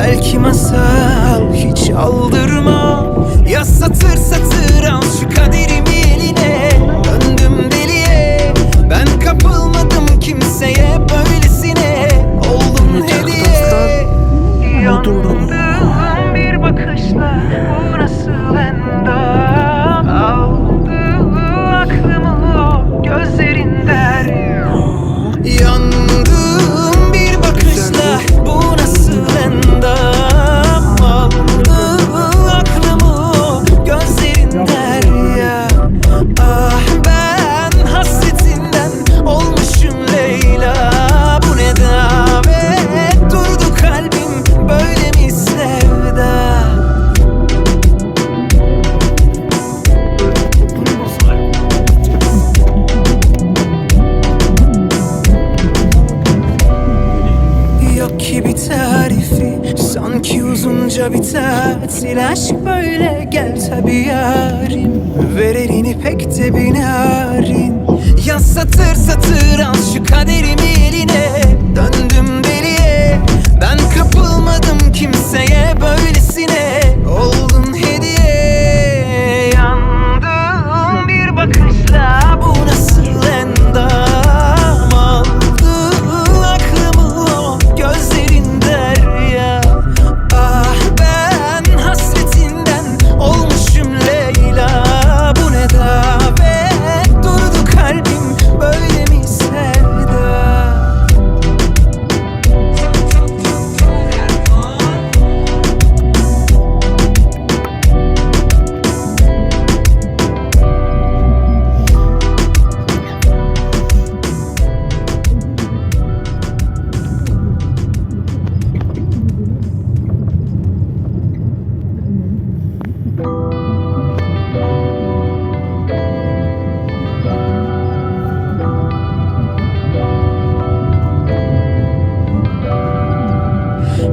belki masal hiç aldırma Ya satır satır al şu kaderimi Yok ki bir tarifi Sanki uzunca bir tatil. Aşk böyle gel tabi yarim. Ver elini pek de bir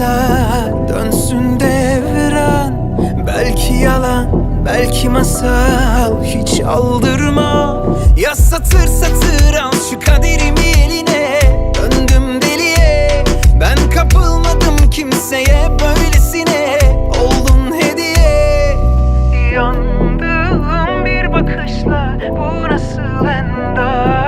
sar dönsün devran. Belki yalan belki masal hiç aldırma. Ya satır satır al şu kaderimi eline. Döndüm deliye ben kapılmadım kimseye böylesine Oldun hediye. Yandım bir bakışla bu nasıl endam